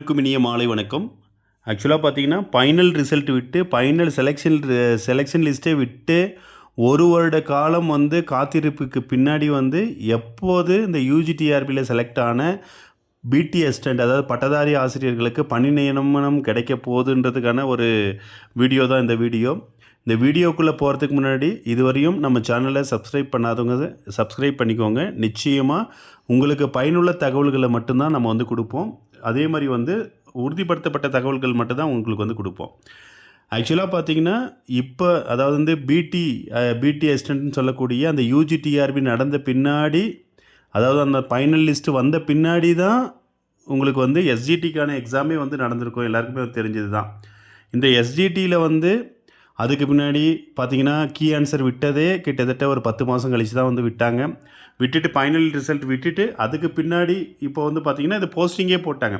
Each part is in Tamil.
அனைவருக்கும் இனிய மாலை வணக்கம். ஆக்சுவலாக பார்த்தீங்கன்னா ஃபைனல் ரிசல்ட் விட்டு ஃபைனல் செலெக்ஷன் செலெக்ஷன் லிஸ்ட்டே விட்டு ஒரு வருட காலம் வந்து காத்திருப்புக்கு பின்னாடி வந்து எப்போது இந்த யூஜிடிஆர்பியில் செலக்ட் ஆன பிடி அசிஸ்டண்ட் அதாவது பட்டதாரி ஆசிரியர்களுக்கு பணி நியமனம் கிடைக்க போகுதுன்றதுக்கான ஒரு வீடியோ தான் இந்த வீடியோ இந்த வீடியோக்குள்ளே போகிறதுக்கு முன்னாடி இதுவரையும் நம்ம சேனலை சப்ஸ்கிரைப் பண்ணாதவங்க சப்ஸ்கிரைப் பண்ணிக்கோங்க. நிச்சயமாக உங்களுக்கு பயனுள்ள தகவல்களை மட்டும்தான் நம்ம வந்து கொடுப்போம். அதே மாதிரி வந்து உறுதிப்படுத்தப்பட்ட தகவல்கள் மட்டும்தான் உங்களுக்கு வந்து கொடுப்போம். ஆக்சுவலாக பார்த்தீங்கன்னா இப்போ அதாவது வந்து பிடி பிடி அசிஸ்டன்ட்னு சொல்லக்கூடிய அந்த யூஜிடிஆர்பி நடந்த பின்னாடி அதாவது அந்த ஃபைனல் லிஸ்ட்டு வந்த பின்னாடி தான் உங்களுக்கு வந்து எஸ்ஜிடிக்கான எக்ஸாமே வந்து நடந்திருக்கும். எல்லாருக்குமே தெரிஞ்சது தான் இந்த எஸ்ஜிடியில் வந்து அதுக்கு பின்னாடி பார்த்தீங்கன்னா கீ ஆன்சர் விட்டதே கிட்டத்தட்ட ஒரு பத்து மாதம் கழிச்சு தான் வந்து விட்டாங்க. விட்டுட்டு ஃபைனல் ரிசல்ட் விட்டுட்டு அதுக்கு பின்னாடி இப்போ வந்து பார்த்தீங்கன்னா இது போஸ்டிங்கே போட்டாங்க.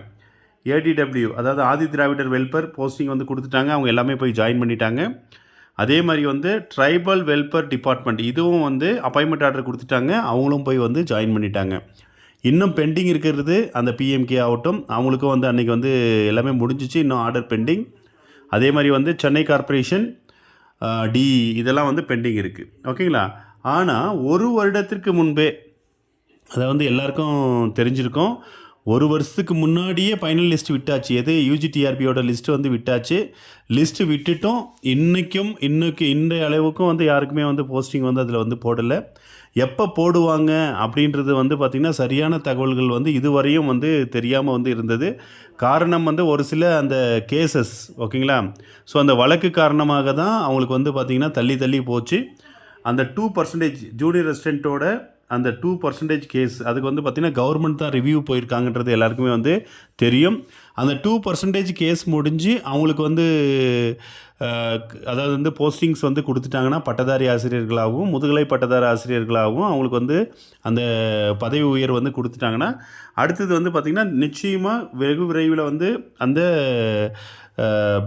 ஏடிடபிள்யூ அதாவது ஆதி திராவிடர் வெல்ஃபேர் போஸ்டிங் வந்து கொடுத்துட்டாங்க. அவங்க எல்லாமே போய் ஜாயின் பண்ணிட்டாங்க. அதே மாதிரி வந்து ட்ரைபல் வெல்ஃபேர் டிபார்ட்மெண்ட் இதுவும் வந்து அப்பாயின்மெண்ட் ஆர்டர் கொடுத்துட்டாங்க. அவங்களும் போய் வந்து ஜாயின் பண்ணிட்டாங்க. இன்னும் பெண்டிங் இருக்கிறது அந்த பிஎம்கே ஆகட்டும். அவங்களுக்கும் வந்து அன்றைக்கி வந்து எல்லாமே முடிஞ்சிச்சு. இன்னும் ஆர்டர் பெண்டிங் அதே மாதிரி வந்து சென்னை கார்ப்பரேஷன் டி இதெல்லாம் வந்து பெண்டிங் இருக்குது ஓகேங்களா? ஆனால் ஒரு வருடத்திற்கு முன்பே அதை வந்து எல்லாருக்கும் தெரிஞ்சிருக்கும் ஒரு வருஷத்துக்கு முன்னாடியே ஃபைனல் லிஸ்ட் விட்டாச்சு. எது? யூஜிடிஆர்பியோட லிஸ்ட் வந்து விட்டாச்சு. லிஸ்ட்டு விட்டுட்டும். இன்றைக்கும் இன்னைக்கு இன்றைய அளவுக்கும் வந்து யாருக்குமே வந்து போஸ்டிங் வந்து அதில் வந்து போடலை. எப்போ போடுவாங்க அப்படின்றது வந்து பார்த்திங்கன்னா சரியான தகவல்கள் வந்து இதுவரையும் வந்து தெரியாமல் வந்து இருந்தது. காரணம் வந்து ஒரு சில அந்த கேசஸ் ஓகேங்களா ஸோ அந்த வழக்கு காரணமாக தான் அவங்களுக்கு வந்து பார்த்திங்கன்னா தள்ளி தள்ளி போச்சு. அந்த டூ பர்சன்டேஜ் ஜூனியர் ரெசிடெண்ட்டோட அந்த டூ பர்சன்டேஜ் கேஸ் அதுக்கு வந்து பார்த்திங்கன்னா கவர்மெண்ட் தான் ரிவ்யூ போயிருக்காங்கன்றது எல்லாருக்குமே வந்து தெரியும். அந்த டூ பர்சன்டேஜ் கேஸ் முடிஞ்சு அவங்களுக்கு வந்து அதாவது வந்து போஸ்டிங்ஸ் வந்து கொடுத்துட்டாங்கன்னா பட்டதாரி ஆசிரியர்களாகவும் முதுகலை பட்டதாரி ஆசிரியர்களாகவும் அவங்களுக்கு வந்து அந்த பதவி உயர்வு வந்து கொடுத்துட்டாங்கன்னா அடுத்தது வந்து பார்த்திங்கன்னா நிச்சயமாக வெகு விரைவில் வந்து அந்த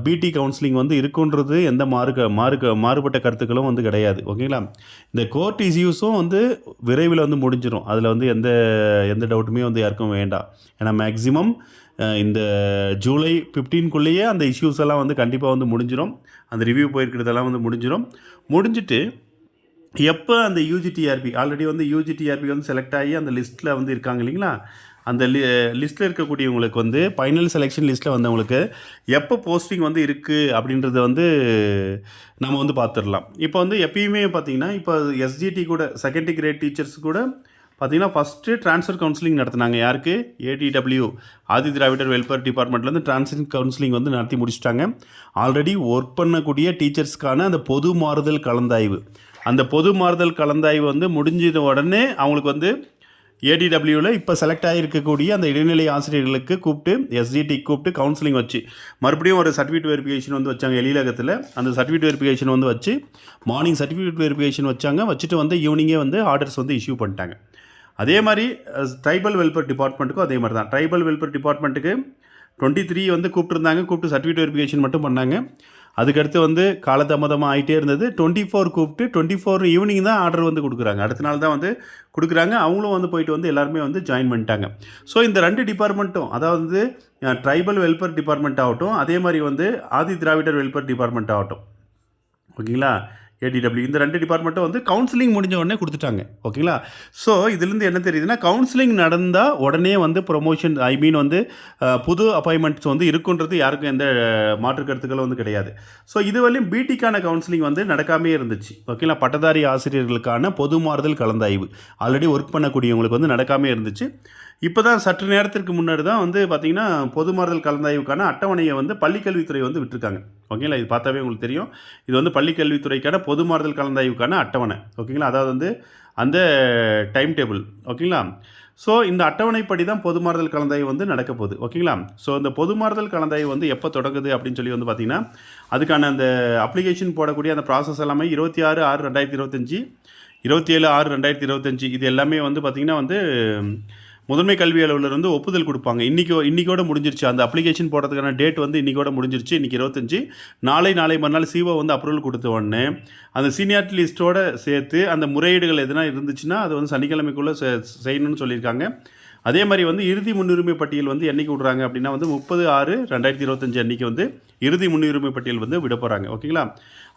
பிடி கவுன்சிலிங் வந்து இருக்குன்றது எந்த மாறுக மாறுக மாறுபட்ட கருத்துக்களும் வந்து கிடையாது. ஓகேங்களா? இந்த கோர்ட் இஷ்யூஸும் வந்து விரைவில் வந்து முடிஞ்சிடும் அதில் வந்து எந்த எந்த டவுட்டுமே வந்து யாருக்கும் வேண்டாம். ஏன்னா மேக்ஸிமம் இந்த ஜூலை ஃபிஃப்டீன்குள்ளேயே அந்த இஷ்யூஸ் எல்லாம் வந்து கண்டிப்பாக வந்து முடிஞ்சிடும் அந்த ரிவ்யூ போயிருக்கிறதெல்லாம் வந்து முடிஞ்சிடும் முடிஞ்சிட்டு எப்போ அந்த யூஜிடிஆர்பி ஆல்ரெடி வந்து யூஜிடிஆர்பி வந்து செலக்ட் ஆகி அந்த லிஸ்ட்டில் வந்து இருக்காங்க இல்லைங்களா? அந்த லி லிஸ்ட்டில் இருக்கக்கூடியவங்களுக்கு வந்து ஃபைனல் செலெக்ஷன் லிஸ்ட்டில் வந்தவங்களுக்கு எப்போ போஸ்டிங் வந்து இருக்குது அப்படின்றத வந்து நம்ம வந்து பார்த்துடலாம் இப்போ வந்து எப்பயுமே பார்த்தீங்கன்னா இப்போ எஸ்ஜிடி கூட செகண்டரி கிரேட் டீச்சர்ஸ் கூட பார்த்தீங்கன்னா ஃபஸ்ட்டு ட்ரான்ஸ்ஃபர் கவுன்சிலிங் நடத்துனாங்க. யாருக்கு? ஏடிடபிள்யூ ஆதி திராவிடர் வெல்ஃபேர் டிபார்ட்மெண்ட்லேருந்து ட்ரான்ஸ்ஃபர் கவுன்சிலிங் வந்து நடத்தி முடிச்சிட்டாங்க. ஆல்ரெடி ஒர்க் பண்ணக்கூடிய டீச்சர்ஸ்க்கான அந்த பொது மாறுதல் கலந்தாய்வு. அந்த பொது மாறுதல் கலந்தாய்வு வந்து முடிஞ்சது உடனே அவங்களுக்கு வந்து ஏடிடபிள்யூவில் இப்போ செலக்ட் ஆகியிருக்கக்கூடிய அந்த இடைநிலை ஆசிரியர்களுக்கு கூப்பிட்டு எஸ்டிடி கூப்பிட்டு கவுன்சிலிங் வச்சு மறுபடியும் ஒரு சர்டிஃபிகேட் வெரிஃபிகேஷன் வந்து வச்சாங்க எழிலகத்தில். அந்த சர்டிஃபிகேட் வெரிஃபிகேஷன் வந்து வச்சு மார்னிங் சர்டிஃபிகேட் வெரிஃபிகேஷன் வச்சாங்க. வச்சுட்டு வந்து ஈவினிங்கே வந்து ஆர்டர்ஸ் வந்து இஷ்யூ பண்ணிட்டாங்க. அதே மாதிரி ட்ரைபல் வெல்ஃபேர் டிபார்ட்மெண்ட்டுக்கும் அதே மாதிரி தான். ட்ரைபல் வெல்ஃபேர் டிபார்ட்மெண்ட்டுக்கு டுவெண்ட்டி த்ரீ வந்து கூப்பிட்டுருந்தாங்க. கூப்பிட்டு சர்டிஃபிகேட் வெரிஃபிகேஷன் மட்டும் பண்ணாங்க. அதுக்கடுத்து வந்து காலதாமதமாக ஆகிட்டே இருந்தது. டுவெண்ட்டி ஃபோர் கூப்பிட்டு டுவெண்ட்டி ஃபோர் ஈவினிங் தான் ஆர்டர் வந்து கொடுக்குறாங்க. அடுத்த நாள் தான் வந்து கொடுக்குறாங்க. அவங்களும் வந்து போயிட்டு வந்து எல்லாருமே வந்து ஜாயின் பண்ணிட்டாங்க. ஸோ இந்த ரெண்டு டிபார்ட்மெண்ட்டும் அதாவது ட்ரைபல் வெல்ஃபேர் டிபார்ட்மெண்ட் ஆகட்டும் அதே மாதிரி வந்து ஆதி திராவிடர் வெல்ஃபேர் டிபார்ட்மெண்ட் ஆகட்டும். ஓகேங்களா? ஏடிடபிள்யூ இந்த ரெண்டு டிபார்ட்மெண்ட்டும் வந்து கவுன்சிலிங் முடிஞ்ச உடனே கொடுத்துட்டாங்க. ஓகேங்களா? ஸோ இதுலேருந்து என்ன தெரியுதுன்னா கவுன்சிலிங் நடந்தால் உடனே வந்து ப்ரொமோஷன் ஐ மீன் வந்து புது அப்பாயின்மெண்ட்ஸ் வந்து இருக்குன்றது யாருக்கும் எந்த மாற்று கருத்துக்களும் வந்து கிடையாது. ஸோ இதுவரையும் பிடிக்கான கவுன்சிலிங் வந்து நடக்காமே இருந்துச்சு. ஓகேங்களா? பட்டதாரி ஆசிரியர்களுக்கான பொது மாறுதல் கலந்தாய்வு. ஆல்ரெடி ஒர்க் பண்ணக்கூடியவங்களுக்கு வந்து நடக்காமே இருந்துச்சு. இப்போ தான் சற்று நேரத்திற்கு முன்னாடி தான் வந்து பார்த்திங்கன்னா பொது மாறுதல் கலந்தாய்வுக்கான அட்டவணையை வந்து பள்ளிக்கல்வித்துறை வந்து விட்டுருக்காங்க. ஓகேங்களா? இது பார்த்தாவே உங்களுக்கு தெரியும். இது வந்து பள்ளிக்கல்வித்துறைக்கான பொது மாறுதல் கலந்தாய்வுக்கான அட்டவணை. ஓகேங்களா? அதாவது வந்து அந்த டைம் டேபிள். ஓகேங்களா? ஸோ இந்த அட்டவணைப்படி தான் பொது மாறுதல் கலந்தாய்வு வந்து நடக்க போகுது. ஓகேங்களா? ஸோ இந்த பொது மாறுதல் கலந்தாய்வு வந்து எப்போ தொடங்குது அப்படின்னு சொல்லி வந்து பார்த்திங்கன்னா அதுக்கான அந்த அப்ளிகேஷன் போடக்கூடிய அந்த ப்ராசஸ் எல்லாமே இருபத்தி ஆறு ஆறு ரெண்டாயிரத்தி இருபத்தஞ்சி இருபத்தி ஏழு ஆறு ரெண்டாயிரத்தி இருபத்தஞ்சி இது எல்லாமே வந்து பார்த்திங்கன்னா வந்து முதன்மை கல்வி அலுவலர் வந்து ஒப்புதல் கொடுப்பாங்க. இன்றைக்கி இன்றைக்கோட முடிஞ்சிருச்சு. அந்த அப்ளிகேஷன் போடுறதுக்கான டேட் வந்து இன்றைக்கோட முடிஞ்சிருச்சு. இன்றைக்கி இருபத்தஞ்சி. நாளை நாளை மறுநாள் சிஓ வந்து அப்ரூவல் கொடுத்த உடனே அந்த சீனியாரிட்டி லிஸ்ட்டோட சேர்த்து அந்த முறையீடுகள் எதுனா இருந்துச்சுன்னா அது வந்து சனிக்கிழமைக்குள்ளே செ- செய்யணும்னு சொல்லியிருக்காங்க. அதே மாதிரி வந்து இறுதி முன்னுரிமை பட்டியல் வந்து என்றைக்கு விடுறாங்க அப்படின்னா வந்து முப்பது ஆறு ரெண்டாயிரத்தி இருபத்தஞ்சு அன்றைக்கி வந்து இறுதி முன்னுரிமை பட்டியல் வந்து விட போகிறாங்க ஓகேங்களா?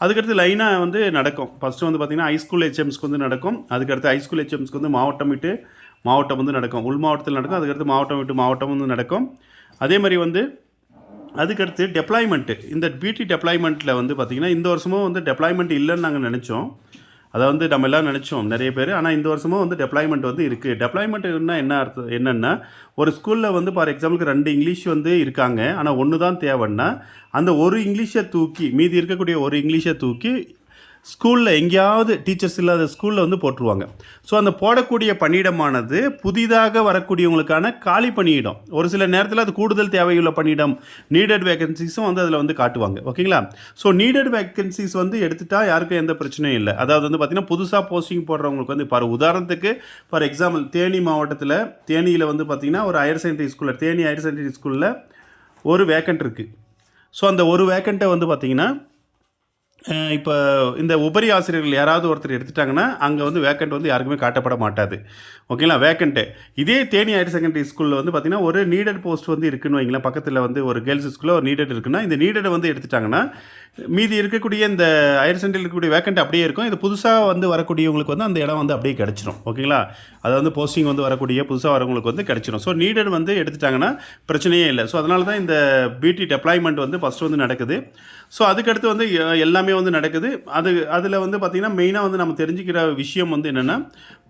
அதுக்கடுத்து லைனாக வந்து நடக்கும். ஃபஸ்ட்டு வந்து பார்த்திங்கன்னா ஹைஸ்கூல் ஹெச்எம்ஸ்க்கு வந்து நடக்கும். அதுக்கடுத்து ஹைஸ்கூல் ஹெச்எம்ஸ்க்கு வந்து மாவட்டம் விட்டு மாவட்டம் வந்து நடக்கும். உள் மாவட்டத்தில் நடக்கும். அதுக்கடுத்து மாவட்டம் விட்டு மாவட்டம் வந்து நடக்கும். அதே மாதிரி வந்து அதுக்கடுத்து டெப்ளாய்மெண்ட்டு இந்த பிடி டெப்ளாய்மெண்ட்டில் வந்து பார்த்திங்கன்னா இந்த வருஷமும் வந்து டெப்ளாய்மெண்ட் இல்லைன்னு நாங்கள் நினச்சோம். அதை வந்து நம்ம எல்லாம் நினச்சோம் நிறைய பேர். ஆனால் இந்த வருஷமும் வந்து டெப்ளாய்மெண்ட் வந்து இருக்குது டெப்ளாய்மெண்ட்னா என்ன அர்த்தம் என்னென்னா ஒரு ஸ்கூலில் வந்து ஃபார் எக்ஸாம்பிளுக்கு ரெண்டு இங்கிலீஷ் வந்து இருக்காங்க. ஆனால் ஒன்று தான் தேவைன்னா அந்த ஒரு இங்கிலீஷை தூக்கி மீதி இருக்கக்கூடிய ஒரு இங்கிலீஷை தூக்கி ஸ்கூலில் எங்கேயாவது டீச்சர்ஸ் இல்லாத ஸ்கூலில் வந்து போட்டுருவாங்க. ஸோ அந்த போடக்கூடிய பணியிடமானது புதிதாக வரக்கூடியவங்களுக்கான காலி பணியிடம். ஒரு சில நேரத்தில் அது கூடுதல் தேவையுள்ள பணியிடம். நீடட் வேகன்சிஸும் வந்து அதில் வந்து காட்டுவாங்க. ஓகேங்களா? ஸோ நீடட் வேகன்சிஸ் வந்து எடுத்துட்டால் யாருக்கும் எந்த பிரச்சனையும் இல்லை. அதாவது வந்து பார்த்திங்கன்னா புதுசாக போஸ்டிங் போடுறவங்களுக்கு வந்து பாரு உதாரணத்துக்கு ஃபார் எக்ஸாம்பிள் தேனி மாவட்டத்தில் தேனியில் வந்து பார்த்திங்கன்னா ஒரு ஹையர் செகண்டரி ஸ்கூலில் தேனி ஹையர் செகண்டரி ஸ்கூலில் ஒரு வேக்கண்ட் இருக்குது ஸோ அந்த ஒரு வேக்கண்ட்டை வந்து பார்த்திங்கன்னா இப்போ இந்த உபரி ஆசிரியர்கள் யாராவது ஒருத்தர் எடுத்துட்டாங்கன்னா அங்கே வந்து வேக்கண்ட் வந்து யாருக்குமே காட்டப்பட மாட்டாது. ஓகேங்களா வேக்கண்ட்டு இதே தேனி ஹையர் செகண்டரி ஸ்கூலில் வந்து பார்த்திங்கன்னா ஒரு நீடட் போஸ்ட் வந்து இருக்குன்னு வைங்களேன். பக்கத்தில் வந்து ஒரு கேர்ள்ஸ் ஸ்கூலில் ஒரு நீடட் இருக்குன்னா இந்த நீடடை வந்து எடுத்துட்டாங்கன்னா மீதி இருக்கக்கூடிய இந்த ஹையர் செகண்டரியில் இருக்கக்கூடிய வேக்கண்ட் அப்படியே இருக்கும். இது புதுசாக வந்து வரக்கூடியவங்களுக்கு வந்து அந்த இடம் வந்து அப்படியே கிடச்சிரும். ஓகேங்களா அதை வந்து போஸ்டிங் வந்து வரக்கூடிய புதுசாக வரவங்களுக்கு வந்து கிடச்சிரும். ஸோ நீடட் வந்து எடுத்துட்டாங்கன்னா பிரச்சனையே இல்லை. ஸோ அதனால தான் இந்த பிடி டெப்ளாய்மெண்ட் வந்து ஃபஸ்ட்டு வந்து நடக்குது. ஸோ அதுக்கடுத்து வந்து எல்லாமே எல்லாமே வந்து நடக்குது. அது அதில் வந்து பார்த்திங்கன்னா மெயினாக வந்து நம்ம தெரிஞ்சுக்கிற விஷயம் வந்து என்னென்னா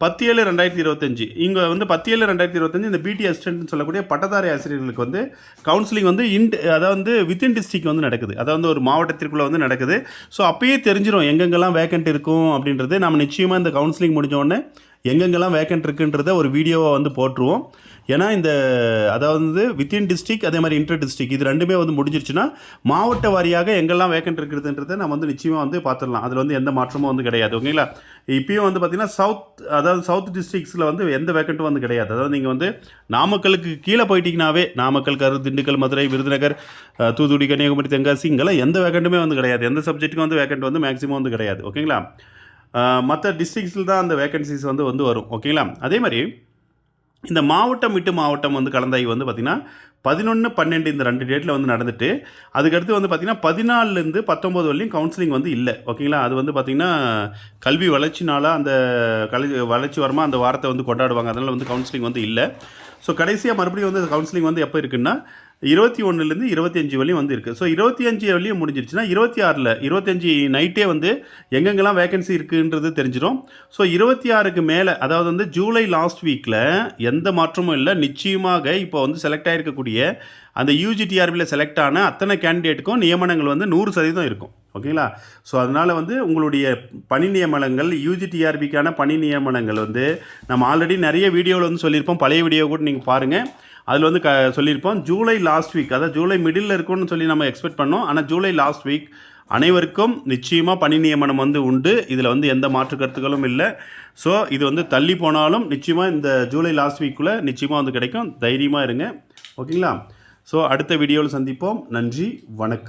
பத்து ஏழு ரெண்டாயிரத்தி இருபத்தஞ்சி. இங்கே வந்து பத்து ஏழு ரெண்டாயிரத்தி இருபத்தஞ்சி இந்த பிடி அசிஸ்டன்ட்னு சொல்லக்கூடிய பட்டதாரி ஆசிரியர்களுக்கு வந்து கவுன்சிலிங் வந்து இன்ட் அதாவது வந்து வித்தின் டிஸ்ட்ரிக் வந்து நடக்குது. அதாவது வந்து ஒரு மாவட்டத்திற்குள்ளே வந்து நடக்குது. ஸோ அப்பயே தெரிஞ்சிடும் எங்கெங்கெல்லாம் வேக்கண்ட் இருக்கும் அப்படின்றது. நம்ம நிச்சயமாக இந்த கவுன்சிலிங் முடிஞ்சோடனே எங்கெங்கெல்லாம் வேக்கண்ட் இருக்குன்றத ஒரு வீடியோவை வந்து போட்டுருவோம். ஏன்னா இந்த அதாவது வந்து வித்தின் டிஸ்ட்ரிக் அதே மாதிரி இன்டர் டிஸ்ட்ரிக் இது ரெண்டுமே வந்து முடிஞ்சிருச்சுன்னா மாவட்ட வாரியாக எங்கெல்லாம் வேக்கண்ட் இருக்கிறதுன்றதை நம்ம வந்து நிச்சயமாக வந்து பார்த்துடலாம். அதில் வந்து எந்த மாற்றமும் வந்து கிடையாது ஓகேங்களா? இப்பயும் வந்து பார்த்திங்கன்னா சவுத் அதாவது சவுத் டிஸ்ட்ரிக்ஸில் வந்து எந்த வேக்கண்ட்டும் வந்து கிடையாது. அதாவது நீங்கள் வந்து நாமக்கலுக்கு கீழே போயிட்டீங்கனாவே நாமக்கல் கரூர் திண்டுக்கல் மதுரை விருதுநகர் தூத்துக்குடி கன்னியாகுமரி தென்காசி இங்கெல்லாம் எந்த வேக்கண்ட்டுமே வந்து கிடையாது. எந்த சப்ஜெக்ட்டுக்கும் வந்து வேக்கண்ட் வந்து மேக்ஸிமம் வந்து கிடையாது ஓகேங்களா? மற்ற டிஸ்ட்ரிக்ஸில் தான் அந்த வேக்கன்சிஸ் வந்து வந்து வரும். ஓகேங்களா அதே மாதிரி இந்த மாவட்டம் விட்டு மாவட்டம் வந்து கலந்தாய்வு வந்து பார்த்திங்கன்னா பதினொன்று பன்னெண்டு இந்த ரெண்டு டேட்டில் வந்து நடந்துட்டு அதுக்கடுத்து வந்து பார்த்திங்கன்னா பதினாலுலேருந்து பத்தொம்போது வரலையும் கவுன்சிலிங் வந்து இல்லை. ஓகேங்களா அது வந்து பார்த்திங்கன்னா கல்வி வளர்ச்சினால அந்த கல் வளர்ச்சி வரமா அந்த வாரத்தை வந்து கொண்டாடுவாங்க. அதனால் வந்து கவுன்சிலிங் வந்து இல்லை. ஸோ கடைசியாக மறுபடியும் வந்து கவுன்சிலிங் வந்து எப்போ இருக்குன்னா இருபத்தி ஒன்றுலேருந்து இருபத்தி அஞ்சு வரையும் வந்து இருக்குது ஸோ இருபத்தி அஞ்சு வரையும் முடிஞ்சிருச்சுன்னா இருபத்தி ஆறில் இருபத்தஞ்சி நைட்டே வந்து எங்கெங்கெல்லாம் வேகன்சி இருக்குன்றது தெரிஞ்சிடும் ஸோ இருபத்தி ஆறுக்கு மேலே அதாவது வந்து ஜூலை லாஸ்ட் வீக்கில் எந்த மாற்றமும் இல்லை. நிச்சயமாக இப்போ வந்து செலக்ட் ஆகிருக்கக்கூடிய அந்த யூஜிடிஆர்பியில் செலக்ட் ஆன அத்தனை கேண்டிடேட்டுக்கும் நியமனங்கள் வந்து நூறு சதவீதம் இருக்கும். ஓகேங்களா ஸோ அதனால் வந்து உங்களுடைய பணி நியமனங்கள் யூஜிடிஆர்பிக்கான பணி நியமனங்கள் வந்து நம்ம ஆல்ரெடி நிறைய வீடியோவில் வந்து சொல்லியிருப்போம். பழைய வீடியோ கூட நீங்கள் பாருங்கள் அதில் வந்து க சொல்லியிருப்போம் ஜூலை லாஸ்ட் வீக் அதாவது ஜூலை மிடில் இருக்கும்னு சொல்லி நம்ம எக்ஸ்பெக்ட் பண்ணோம். ஆனால் ஜூலை லாஸ்ட் வீக் அனைவருக்கும் நிச்சயமாக பணி நியமனம் வந்து உண்டு. இதில் வந்து எந்த மாற்று கருத்துக்களும் இல்லை. ஸோ இது வந்து தள்ளி போனாலும் நிச்சயமாக இந்த ஜூலை லாஸ்ட் வீக்குள்ளே நிச்சயமாக வந்து கிடைக்கும். தைரியமாக இருங்க. ஓகேங்களா? ஸோ அடுத்த வீடியோவில் சந்திப்போம். நன்றி வணக்கம்.